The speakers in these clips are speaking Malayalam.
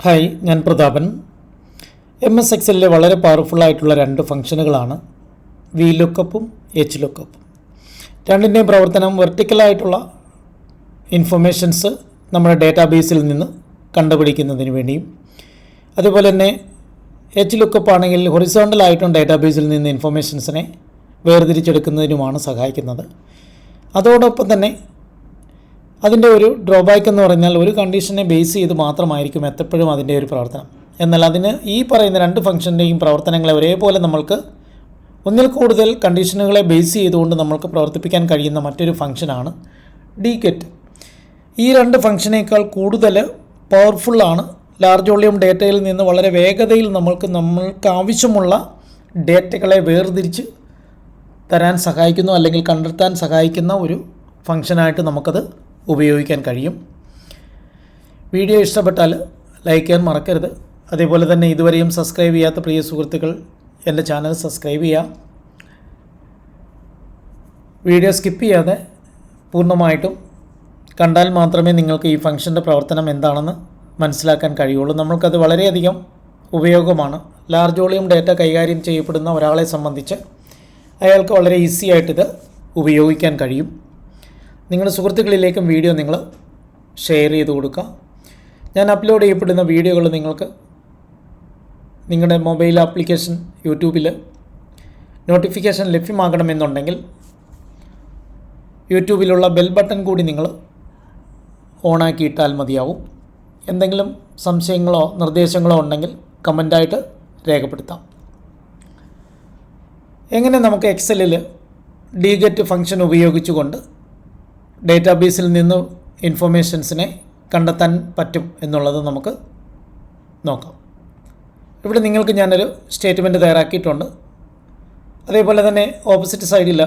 ഹായ് ഞാൻ പ്രതാപൻ. എം എസ് എക്സലിലെ വളരെ പവർഫുൾ ആയിട്ടുള്ള രണ്ട് ഫംഗ്ഷനുകളാണ് വി ലുക്കപ്പും എച്ച് ലുക്കപ്പും രണ്ടിന്റെയും പ്രവർത്തനം വെർട്ടിക്കലായിട്ടുള്ള ഇൻഫർമേഷൻസ് നമ്മുടെ ഡേറ്റാബേസിൽ നിന്ന് കണ്ടുപിടിക്കുന്നതിന് വേണ്ടിയും അതുപോലെ തന്നെ എച്ച് ലുക്കപ്പ് ആണെങ്കിൽ ഹൊറിസോണ്ടലായിട്ടും ഡേറ്റാബേസിൽ നിന്ന് ഇൻഫർമേഷൻസിനെ വേർതിരിച്ചെടുക്കുന്നതിനുമാണ് സഹായിക്കുന്നത്. അതോടൊപ്പം തന്നെ അതിന്റെ ഒരു ഡ്രോബാക്ക് എന്ന് പറഞ്ഞാൽ ഒരു കണ്ടീഷനെ ബേസ് ചെയ്ത് മാത്രമായിരിക്കും എത്തപ്പോഴും അതിന്റെ ഒരു പ്രവർത്തനം. എന്നാൽ അതിന് ഈ പറയുന്ന രണ്ട് ഫംഗ്ഷന്റെയും പ്രവർത്തനങ്ങളെ ഒരേപോലെ നമ്മൾക്ക് ഒന്നിൽ കൂടുതൽ കണ്ടീഷനുകളെ ബേസ് ചെയ്തുകൊണ്ട് നമ്മൾക്ക് പ്രവർത്തിപ്പിക്കാൻ കഴിയുന്ന മറ്റൊരു ഫംഗ്ഷനാണ് ഡി ഗെറ്റ് ഈ രണ്ട് ഫംഗ്ഷനേക്കാൾ കൂടുതൽ പവർഫുള്ളാണ് ലാർജ് വോളിയം ഡേറ്റയിൽ നിന്ന് വളരെ വേഗതയിൽ നമ്മൾക്ക് നമ്മൾക്ക് ആവശ്യമുള്ള ഡേറ്റകളെ വേർതിരിച്ച് തരാൻ സഹായിക്കുന്നു അല്ലെങ്കിൽ കണ്ടെത്താൻ സഹായിക്കുന്ന ഒരു ഫംഗ്ഷനായിട്ട് നമുക്കത് ഉപയോഗിക്കാൻ കഴിയും. വീഡിയോ ഇഷ്ടപ്പെട്ടാൽ ലൈക്ക് ചെയ്യാൻ മറക്കരുത്. അതേപോലെ തന്നെ ഇതുവരെയും സബ്സ്ക്രൈബ് ചെയ്യാത്ത പ്രിയ സുഹൃത്തുക്കൾ എന്റെ ചാനൽ സബ്സ്ക്രൈബ് ചെയ്യുക. വീഡിയോ സ്കിപ്പ് ചെയ്യാതെ പൂർണമായിട്ടും കണ്ടാൽ മാത്രമേ നിങ്ങൾക്ക് ഈ ഫംഗ്ഷന്റെ പ്രവർത്തനം എന്താണെന്ന് മനസ്സിലാക്കാൻ കഴിയുള്ളൂ. നമ്മൾക്കത് വളരെയധികം ഉപയോഗമാണ്. ലാർജ് വോളിയം ഡേറ്റ കൈകാര്യം ചെയ്യപ്പെടുന്ന ഒരാളെ സംബന്ധിച്ച് അയാൾക്ക് വളരെ ഈസി ആയിട്ടിത് ഉപയോഗിക്കാൻ കഴിയും. നിങ്ങളുടെ സുഹൃത്തുക്കളിലേക്കും വീഡിയോ നിങ്ങൾ ഷെയർ ചെയ്ത് കൊടുക്കുക. ഞാൻ അപ്ലോഡ് ചെയ്യപ്പെടുന്ന വീഡിയോകൾ നിങ്ങൾക്ക് നിങ്ങളുടെ മൊബൈൽ ആപ്ലിക്കേഷൻ യൂട്യൂബിൽ നോട്ടിഫിക്കേഷൻ ലഭ്യമാകണമെന്നുണ്ടെങ്കിൽ യൂട്യൂബിലുള്ള ബെൽ ബട്ടൺ കൂടി നിങ്ങൾ ഓണാക്കിയിട്ടാൽ മതിയാവും. എന്തെങ്കിലും സംശയങ്ങളോ നിർദ്ദേശങ്ങളോ ഉണ്ടെങ്കിൽ കമന്റായിട്ട് രേഖപ്പെടുത്താം. എങ്ങനെ നമുക്ക് എക്സലിൽ ഡീഗറ്റ് ഫംഗ്ഷൻ ഉപയോഗിച്ചുകൊണ്ട് ഡേറ്റാബേസിൽ നിന്ന് ഇൻഫർമേഷൻസിനെ കണ്ടെത്താൻ പറ്റും എന്നുള്ളത് നമുക്ക് നോക്കാം. ഇവിടെ നിങ്ങൾക്ക് ഞാനൊരു സ്റ്റേറ്റ്മെന്റ് തയ്യാറാക്കിയിട്ടുണ്ട്. അതേപോലെ തന്നെ ഓപ്പോസിറ്റ് സൈഡിൽ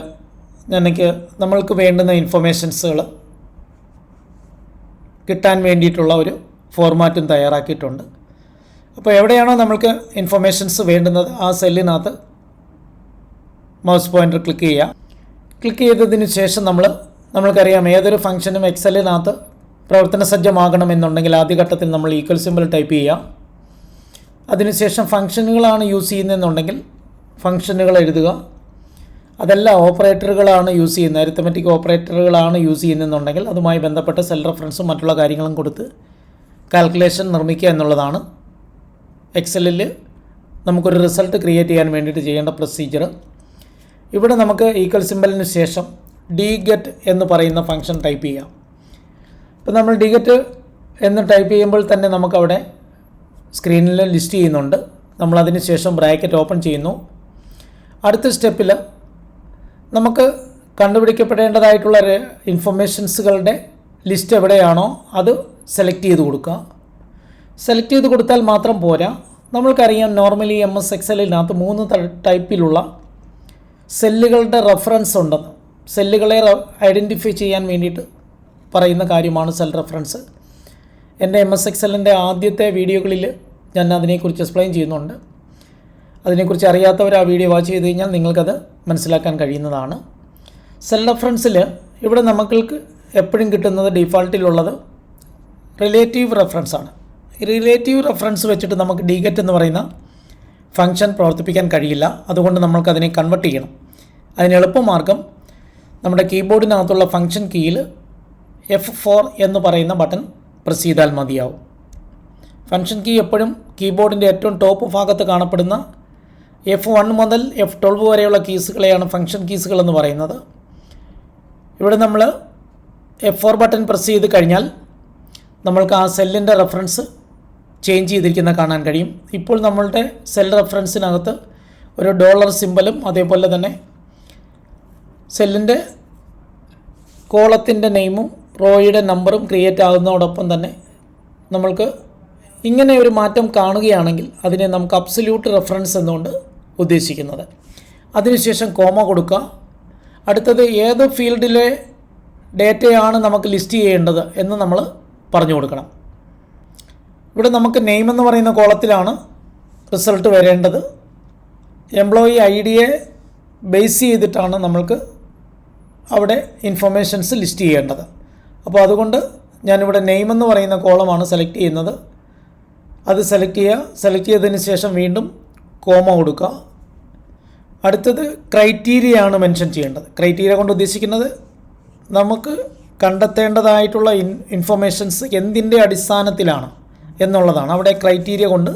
എനിക്ക് നമ്മൾക്ക് വേണ്ടുന്ന ഇൻഫർമേഷൻസുകൾ കിട്ടാൻ വേണ്ടിയിട്ടുള്ള ഒരു ഫോർമാറ്റും തയ്യാറാക്കിയിട്ടുണ്ട്. അപ്പോൾ എവിടെയാണോ നമ്മൾക്ക് ഇൻഫർമേഷൻസ് വേണ്ടുന്നത് ആ സെല്ലിനകത്ത് മൗസ് പോയിന്റർ ക്ലിക്ക് ചെയ്യുക. ക്ലിക്ക് ചെയ്തതിന് ശേഷം നമ്മൾ നമ്മൾക്കറിയാം ഏതൊരു ഫംഗ്ഷനും എക്സലിനകത്ത് പ്രവർത്തന സജ്ജമാകണമെന്നുണ്ടെങ്കിൽ ആദ്യഘട്ടത്തിൽ നമ്മൾ ഈക്വൽ സിമ്പിൾ ടൈപ്പ് ചെയ്യുക അതിനുശേഷം ഫംഗ്ഷനുകളാണ് യൂസ് ചെയ്യുന്നതെന്നുണ്ടെങ്കിൽ ഫംഗ്ഷനുകൾ എഴുതുക. അതല്ല ഓപ്പറേറ്ററുകളാണ് യൂസ് ചെയ്യുന്നത്. അരിത്തമെറ്റിക് ഓപ്പറേറ്ററുകളാണ് യൂസ് ചെയ്യുന്നതെന്നുണ്ടെങ്കിൽ അതുമായി ബന്ധപ്പെട്ട സെൽ റെഫറൻസും മറ്റുള്ള കാര്യങ്ങളും കൊടുത്ത് കാൽക്കുലേഷൻ നിർമ്മിക്കുക എന്നുള്ളതാണ്. എക്സലിൽ നമുക്കൊരു റിസൾട്ട് ക്രിയേറ്റ് ചെയ്യാൻ വേണ്ടിയിട്ട് ചെയ്യേണ്ട പ്രൊസീജിയർ ഇവിടെ നമുക്ക് ഈക്വൽ സിമ്പലിന് ശേഷം ഡി ഗെറ്റ് എന്ന് പറയുന്ന ഫംഗ്ഷൻ ടൈപ്പ് ചെയ്യാം. അപ്പോൾ നമ്മൾ ഡി ഗെറ്റ് എന്ന് ടൈപ്പ് ചെയ്യുമ്പോൾ തന്നെ നമുക്കവിടെ സ്ക്രീനിൽ ലിസ്റ്റ് ചെയ്യുന്നുണ്ട്. നമ്മളതിന് ശേഷം ബ്രാക്കറ്റ് ഓപ്പൺ ചെയ്യുന്നു. അടുത്ത സ്റ്റെപ്പിൽ നമുക്ക് കണ്ടുപിടിക്കപ്പെടേണ്ടതായിട്ടുള്ള ഇൻഫർമേഷൻസുകളുടെ ലിസ്റ്റ് എവിടെയാണോ അത് സെലക്ട് ചെയ്ത് കൊടുക്കുക. സെലക്ട് ചെയ്ത് കൊടുത്താൽ മാത്രം പോരാ. നമ്മൾക്കറിയാം നോർമലി എം എസ് എക്സലിനകത്ത് മൂന്ന് ടൈപ്പിലുള്ള സെല്ലുകളുടെ റെഫറൻസ് ഉണ്ടെന്ന്. സെല്ലുകളെ ഐഡന്റിഫൈ ചെയ്യാൻ വേണ്ടിയിട്ട് പറയുന്ന കാര്യമാണ് സെൽ റെഫറൻസ് എന്റെ എം എസ് എക്സലിന്റെ ആദ്യത്തെ വീഡിയോകളിൽ ഞാൻ അതിനെക്കുറിച്ച് എക്സ്പ്ലെയിൻ ചെയ്യുന്നുണ്ട്. അതിനെക്കുറിച്ച് അറിയാത്തവർ ആ വീഡിയോ വാച്ച് ചെയ്ത് കഴിഞ്ഞാൽ നിങ്ങൾക്കത് മനസ്സിലാക്കാൻ കഴിയുന്നതാണ്. സെൽ റെഫറൻസിൽ ഇവിടെ നമ്മൾക്ക് എപ്പോഴും കിട്ടുന്നത് ഡിഫാൾട്ടിലുള്ളത് റിലേറ്റീവ് റെഫറൻസ് ആണ്. റിലേറ്റീവ് റെഫറൻസ് വെച്ചിട്ട് നമുക്ക് ഡിഗറ്റ് എന്ന് പറയുന്ന ഫംഗ്ഷൻ പ്രവർത്തിപ്പിക്കാൻ കഴിയില്ല. അതുകൊണ്ട് നമ്മൾക്ക് അതിനെ കൺവെർട്ട് ചെയ്യണം. അതിന് എളുപ്പമാർഗം നമ്മുടെ കീബോർഡിനകത്തുള്ള ഫംഗ്ഷൻ കീയിൽ എഫ് ഫോർ എന്ന് പറയുന്ന ബട്ടൺ പ്രസ് ചെയ്താൽ മതിയാവും. ഫംഗ്ഷൻ കീ എപ്പോഴും കീബോർഡിന്റെ ഏറ്റവും ടോപ്പ് ഭാഗത്ത് കാണപ്പെടുന്ന എഫ് വൺ മുതൽ എഫ് ട്വൽവ് വരെയുള്ള കീസുകളെയാണ് ഫംഗ്ഷൻ കീസുകൾ എന്ന് പറയുന്നത്. ഇവിടെ നമ്മൾ എഫ് ഫോർ ബട്ടൺ പ്രസ് ചെയ്ത് കഴിഞ്ഞാൽ നമ്മൾക്ക് ആ സെല്ലിന്റെ റെഫറൻസ് ചേഞ്ച് ചെയ്തിരിക്കുന്ന കാണാൻ കഴിയും. ഇപ്പോൾ നമ്മളുടെ സെൽ റെഫറൻസിനകത്ത് ഒരു ഡോളർ സിമ്പലും അതേപോലെ തന്നെ സെല്ലിന്റെ കോളത്തിന്റെ നെയിമും റോയുടെ നമ്പറും ക്രിയേറ്റ് ആകുന്നതോടൊപ്പം തന്നെ നമ്മൾക്ക് ഇങ്ങനെ ഒരു മാറ്റം കാണുകയാണെങ്കിൽ അതിനെ നമുക്ക് അബ്സല്യൂട്ട് റെഫറൻസ് എന്നുകൊണ്ട് ഉദ്ദേശിക്കുന്നത്. അതിനുശേഷം കോമ കൊടുക്കുക. അടുത്തത് ഏത് ഫീൽഡിലെ ഡേറ്റയാണ് നമുക്ക് ലിസ്റ്റ് ചെയ്യേണ്ടത് എന്ന് നമ്മൾ പറഞ്ഞു കൊടുക്കണം. ഇവിടെ നമുക്ക് നെയിം എന്ന് പറയുന്ന കോളത്തിലാണ് റിസൾട്ട് വരേണ്ടത്. എംപ്ലോയി ഐ ഡിയെ ബേസ് ചെയ്തിട്ടാണ് നമ്മൾക്ക് അവിടെ ഇൻഫർമേഷൻസ് ലിസ്റ്റ് ചെയ്യേണ്ടത്. അപ്പോൾ അതുകൊണ്ട് ഞാനിവിടെ നെയിം എന്ന് പറയുന്ന കോളമാണ് സെലക്ട് ചെയ്യുന്നത്. അത് സെലക്ട് ചെയ്യുക. സെലക്ട് ചെയ്തതിന് ശേഷം വീണ്ടും കോമ കൊടുക്കുക. അടുത്തത് ക്രൈറ്റീരിയ ആണ് മെൻഷൻ ചെയ്യേണ്ടത്. ക്രൈറ്റീരിയ കൊണ്ട് ഉദ്ദേശിക്കുന്നത് നമുക്ക് കണ്ടെത്തേണ്ടതായിട്ടുള്ള ഇൻ ഇൻഫർമേഷൻസ് എന്തിന്റെ അടിസ്ഥാനത്തിലാണ് എന്നുള്ളതാണ്. അവിടെ ക്രൈറ്റീരിയ കൊണ്ട്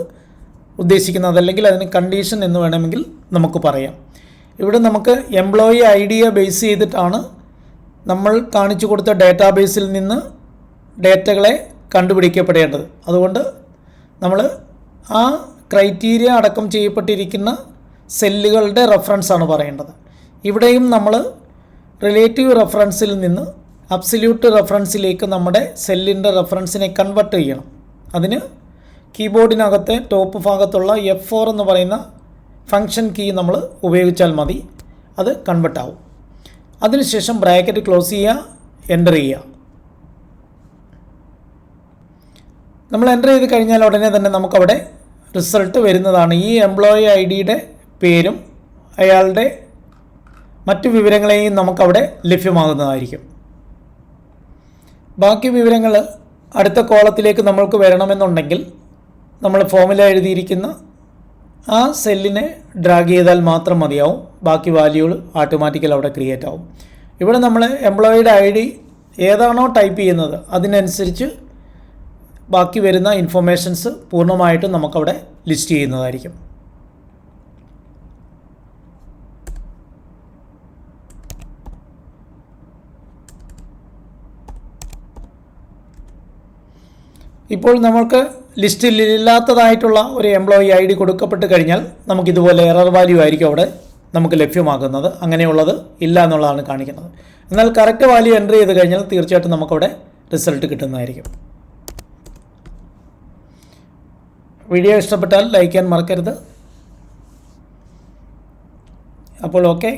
ഉദ്ദേശിക്കുന്നത്. അല്ലെങ്കിൽ അതിന് കണ്ടീഷൻ എന്ന് വേണമെങ്കിൽ നമുക്ക് പറയാം. ഇവിടെ നമുക്ക് എംപ്ലോയി ഐ ഡിയെ ബേസ് ചെയ്തിട്ടാണ് നമ്മൾ കാണിച്ചു കൊടുത്ത ഡേറ്റാബേസിൽ നിന്ന് ഡേറ്റകളെ കണ്ടുപിടിക്കപ്പെടേണ്ടത്. അതുകൊണ്ട് നമ്മൾ ആ ക്രൈറ്റീരിയ അടക്കം ചെയ്യപ്പെട്ടിരിക്കുന്ന സെല്ലുകളുടെ റെഫറൻസ് ആണ് പറയേണ്ടത്. ഇവിടെയും നമ്മൾ റിലേറ്റീവ് റെഫറൻസിൽ നിന്ന് അബ്സല്യൂട്ട് റെഫറൻസിലേക്ക് നമ്മുടെ സെല്ലിന്റെ റെഫറൻസിനെ കൺവെർട്ട് ചെയ്യണം. അതിന് കീബോർഡിനകത്തെ ടോപ്പ് ഭാഗത്തുള്ള എഫ് ഫോർ എന്ന് പറയുന്ന ഫങ്ഷൻ കീ നമ്മൾ ഉപയോഗിച്ചാൽ മതി. അത് കൺവെർട്ട് ആവും. അതിനുശേഷം ബ്രാക്കറ്റ് ക്ലോസ് ചെയ്യുക എന്റർ ചെയ്യുക. നമ്മൾ എന്റർ ചെയ്ത് കഴിഞ്ഞാൽ ഉടനെ തന്നെ നമുക്കവിടെ റിസൾട്ട് വരുന്നതാണ്. ഈ എംപ്ലോയി ഐ ഡിയുടെ പേരും അയാളുടെ മറ്റു വിവരങ്ങളെയും നമുക്കവിടെ ലഭ്യമാകുന്നതായിരിക്കും. ബാക്കി വിവരങ്ങൾ അടുത്ത കോളത്തിലേക്ക് നമ്മൾക്ക് വരണമെന്നുണ്ടെങ്കിൽ നമ്മൾ ഫോമിൽ എഴുതിയിരിക്കുന്ന ആ സെല്ലിനെ ഡ്രാഗ് ചെയ്താൽ മാത്രം മതിയാവും. ബാക്കി വാല്യൂകൾ ഓട്ടോമാറ്റിക്കൽ അവിടെ ക്രിയേറ്റ് ആവും. ഇവിടെ നമ്മൾ എംപ്ലോയിയുടെ ഐ ഡി ഏതാണോ ടൈപ്പ് ചെയ്യുന്നത് അതിനനുസരിച്ച് ബാക്കി വരുന്ന ഇൻഫർമേഷൻസ് പൂർണമായിട്ടും നമുക്കവിടെ ലിസ്റ്റ് ചെയ്യുന്നതായിരിക്കും. ഇപ്പോൾ നമുക്ക് ലിസ്റ്റിൽ ഇല്ലാത്തതായിട്ടുള്ള ഒരു എംപ്ലോയി ഐ ഡി കൊടുക്കപ്പെട്ട് കഴിഞ്ഞാൽ നമുക്കിതുപോലെ എറർ വാല്യൂ ആയിരിക്കും അവിടെ നമുക്ക് ലഭ്യമാകുന്നത്. അങ്ങനെയുള്ളത് ഇല്ല എന്നുള്ളതാണ് കാണിക്കുന്നത്. എന്നാൽ കറക്റ്റ് വാല്യൂ എന്റർ ചെയ്ത് കഴിഞ്ഞാൽ തീർച്ചയായിട്ടും നമുക്കവിടെ റിസൾട്ട് കിട്ടുന്നതായിരിക്കും. വീഡിയോ ഇഷ്ടപ്പെട്ടാൽ ലൈക്ക് ചെയ്യാൻ മറക്കരുത്. അപ്പോൾ ഓക്കെ